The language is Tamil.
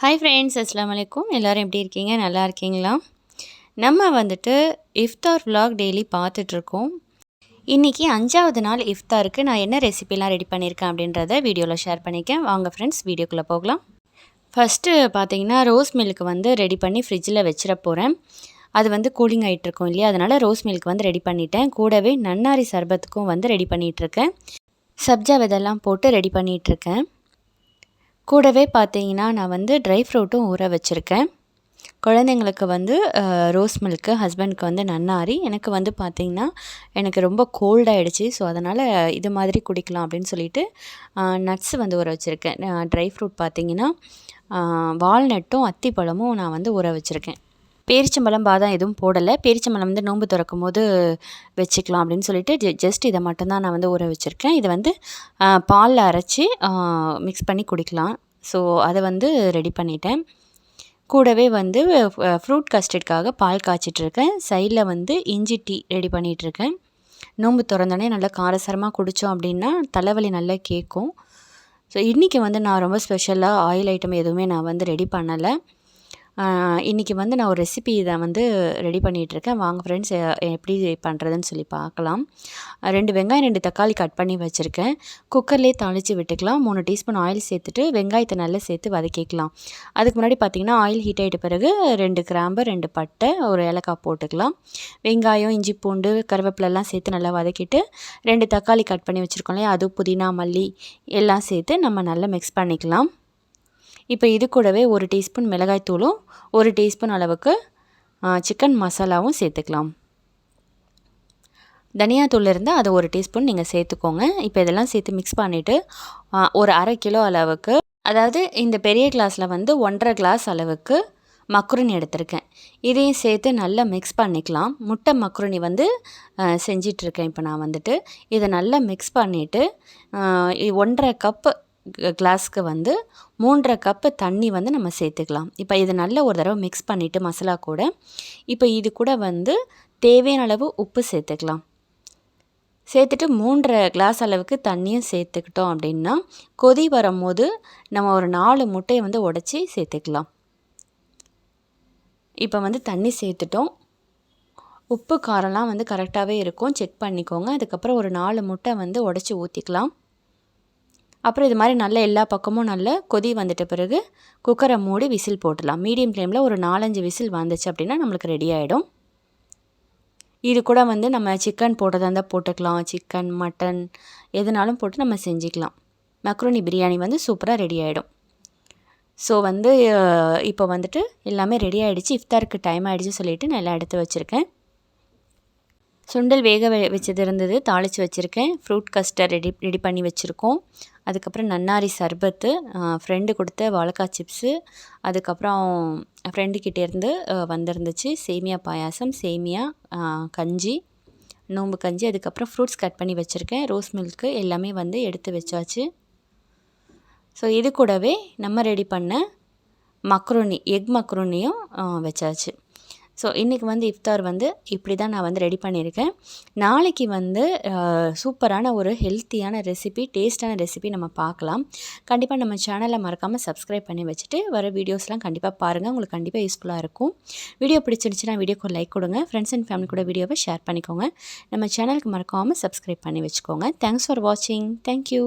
ஹாய் ஃப்ரெண்ட்ஸ் அஸ்லாம் வலைக்கும் எல்லோரும் எப்படி இருக்கீங்க? நல்லா இருக்கீங்களா? நம்ம வந்துட்டு இஃப்தார் விலாக் டெய்லி பார்த்துட்ருக்கோம் இன்றைக்கி அஞ்சாவது நாள் இஃப்தாருக்கு நான் என்ன ரெசிபிலாம் ரெடி பண்ணியிருக்கேன் அப்படின்றத வீடியோவில் ஷேர் பண்ணிக்கேன். வாங்க ஃப்ரெண்ட்ஸ் வீடியோக்குள்ளே போகலாம். ஃபஸ்ட்டு பார்த்தீங்கன்னா ரோஸ் மில்க் வந்து ரெடி பண்ணி ஃப்ரிட்ஜில் வச்சிட போகிறேன் அது வந்து கூலிங் ஆகிட்டு இருக்கும் இல்லையா? அதனால் ரோஸ் மில்க் வந்து ரெடி பண்ணிட்டேன். கூடவே நன்னாரி சர்பத்துக்கும் வந்து ரெடி பண்ணிகிட்ருக்கேன் சப்ஜா விதெல்லாம் போட்டு ரெடி பண்ணிகிட்ருக்கேன் கூடவே பார்த்தீங்கன்னா நான் வந்து ட்ரை ஃப்ரூட்டும் ஊற வச்சுருக்கேன். குழந்தைங்களுக்கு வந்து ரோஸ் மில்க்கு ஹஸ்பண்ட்க்கு வந்து நன்னாரி. எனக்கு வந்து பார்த்திங்கன்னா எனக்கு ரொம்ப கோல்டாகிடுச்சு ஸோ அதனால் இது மாதிரி குடிக்கலாம் அப்படின்னு சொல்லிட்டு நட்ஸ் வந்து ஊற வச்சுருக்கேன். ட்ரை ஃப்ரூட் பார்த்திங்கன்னா வால்நட்டும் அத்திப்பழமும் நான் வந்து ஊற வச்சுருக்கேன். பேரிச்சம்பழம் பாதாம் எதுவும் போடலை. பேரிச்சம்பழம் வந்து நோன்பு திறக்கும் போது வச்சுக்கலாம் அப்படின்னு சொல்லிட்டு ஜஸ்ட் இதை மட்டும்தான் நான் வந்து ஊற வச்சுருக்கேன். இதை வந்து பாலில் அரைச்சி மிக்ஸ் பண்ணி குடிக்கலாம். ஸோ அதை வந்து ரெடி பண்ணிட்டேன். கூடவே வந்து ஃப்ரூட் கஸ்டர்ட்காக பால் காய்ச்சிட்ருக்கேன். சைடில் வந்து இஞ்சி டீ ரெடி பண்ணிகிட்ருக்கேன் நோன்பு திறந்தோடனே நல்லா காரசாரமாக குடித்தோம் அப்படின்னா தலைவலி நல்லா கேட்கும். ஸோ இன்றைக்கி வந்து நான் ரொம்ப ஸ்பெஷலாக ஆயில் ஐட்டம் எதுவுமே நான் வந்து ரெடி பண்ணலை. இன்றைக்கி வந்து நான் ஒரு ரெசிபி இதை வந்து ரெடி பண்ணிகிட்ருக்கேன் வாங்க ஃப்ரெண்ட்ஸ் எப்படி பண்ணுறதுன்னு சொல்லி பார்க்கலாம். ரெண்டு வெங்காயம் ரெண்டு தக்காளி கட் பண்ணி வச்சுருக்கேன். குக்கர்லேயே தாளித்து விட்டுக்கலாம். மூணு டீஸ்பூன் ஆயில் சேர்த்துட்டு வெங்காயத்தை நல்லா சேர்த்து வதக்கிக்கலாம். அதுக்கு முன்னாடி பார்த்திங்கன்னா ஆயில் ஹீட் ஆகிட்ட பிறகு ரெண்டு கிராம்பு ரெண்டு பட்டை ஒரு ஏலக்காய் போட்டுக்கலாம். வெங்காயம் இஞ்சி பூண்டு கருவேப்பிலெல்லாம் சேர்த்து நல்லா வதக்கிட்டு ரெண்டு தக்காளி கட் பண்ணி வச்சுருக்கோம் இல்லையா? அது புதினா மல்லி எல்லாம் சேர்த்து நம்ம நல்லா மிக்ஸ் பண்ணிக்கலாம். இப்போ இது கூடவே ஒரு டீஸ்பூன் மிளகாய்த்தூளும் ஒரு டீஸ்பூன் அளவுக்கு சிக்கன் மசாலாவும் சேர்த்துக்கலாம். தனியாத்தூள் இருந்தால் அதை ஒரு டீஸ்பூன் நீங்கள் சேர்த்துக்கோங்க. இப்போ இதெல்லாம் சேர்த்து மிக்ஸ் பண்ணிவிட்டு ஒரு அரை கிலோ அளவுக்கு அதாவது இந்த பெரிய கிளாஸில் வந்து ஒன்றரை கிளாஸ் அளவுக்கு மக்ருனி எடுத்திருக்கேன். இதையும் சேர்த்து நல்லா மிக்ஸ் பண்ணிக்கலாம். முட்டை மக்ருனி வந்து செஞ்சிட்ருக்கேன் இப்போ நான் வந்துட்டு இதை நல்லா மிக்ஸ் பண்ணிவிட்டு ஒன்றரை கப்பு கிளாஸ்க்கு வந்து மூன்றரை கப்பு தண்ணி வந்து நம்ம சேர்த்துக்கலாம். இப்போ இதை நல்ல ஒரு தடவை மிக்ஸ் பண்ணிவிட்டு மசாலா கூட. இப்போ இது கூட வந்து தேவையான அளவு உப்பு சேர்த்துக்கலாம். சேர்த்துட்டு மூன்றரை கிளாஸ் அளவுக்கு தண்ணியும் சேர்த்துக்கிட்டோம் அப்படின்னா கொதி வரும்போது நம்ம ஒரு நாலு முட்டையை வந்து உடச்சி சேர்த்துக்கலாம். இப்போ வந்து தண்ணி சேர்த்துட்டோம். உப்பு காரம்லாம் வந்து கரெக்டாகவே இருக்கும். செக் பண்ணிக்கோங்க. அதுக்கப்புறம் ஒரு நாலு முட்டை வந்து உடச்சி ஊற்றிக்கலாம் அப்புறம் இது மாதிரி நல்ல எல்லா பக்கமும் நல்ல கொதி வந்துட்ட பிறகு குக்கரை மூடி விசில் போட்டுடலாம். மீடியம் ஃப்ளேமில் ஒரு நாலஞ்சு விசில் வந்துச்சு அப்படின்னா நம்மளுக்கு ரெடி ஆகிடும் இது கூட வந்து நம்ம சிக்கன் போட்டதாக இருந்தால் போட்டுக்கலாம். சிக்கன் மட்டன் எதுனாலும் போட்டு நம்ம செஞ்சுக்கலாம். மக்ரோனி பிரியாணி வந்து சூப்பராக ரெடி ஆகிடும் ஸோ வந்து இப்போ வந்துட்டு எல்லாமே ரெடி ஆகிடுச்சு இஃப்தாருக்கு டைம் ஆகிடுச்சு சொல்லிவிட்டு நான் எல்லாம் எடுத்து வச்சுருக்கேன். சுண்டல் வேக வச்சது இருந்தது. தாளித்து வச்சுருக்கேன். ஃப்ரூட் கஸ்டர் ரெடி ரெடி பண்ணி வச்சுருக்கோம். அதுக்கப்புறம் நன்னாரி சர்பத்து ஃப்ரெண்டு கொடுத்த வாழைக்காய் சிப்ஸு அதுக்கப்புறம் ஃப்ரெண்டுக்கிட்டேருந்து வந்திருந்துச்சு. சேமியா பாயாசம் சேமியா கஞ்சி நோம்பு கஞ்சி அதுக்கப்புறம் ஃப்ரூட்ஸ் கட் பண்ணி வச்சுருக்கேன். ரோஸ் மில்க்கு எல்லாமே வந்து எடுத்து வச்சாச்சு. ஸோ இது கூடவே நம்ம ரெடி பண்ண மக்ரோனி எக் மக்ரோனியும் வச்சாச்சு. ஸோ இன்றைக்கி வந்து இஃப்தார் வந்து இப்படி தான் நான் வந்து ரெடி பண்ணியிருக்கேன். நாளைக்கு வந்து சூப்பரான ஒரு ஹெல்த்தியான ரெசிபி டேஸ்ட்டான ரெசிபி நம்ம பார்க்கலாம். கண்டிப்பாக நம்ம சேனலை மறக்காமல் சப்ஸ்கிரைப் பண்ணி வச்சுட்டு வர வீடியோஸ்லாம் கண்டிப்பாக பாருங்கள் உங்களுக்கு கண்டிப்பாக யூஸ்ஃபுல்லாக இருக்கும். வீடியோ பிடிச்சிருந்துச்சுன்னா வீடியோக்கு லைக் கொடுங்க. ஃப்ரெண்ட்ஸ் அண்ட் ஃபேமிலி கூட வீடியோவை ஷேர் பண்ணிக்கோங்க. நம்ம சேனலுக்கு மறக்காமல் சப்ஸ்கிரைப் பண்ணி வச்சுக்கோங்க. தேங்க்ஸ் ஃபார் வாட்சிங் தேங்க்யூ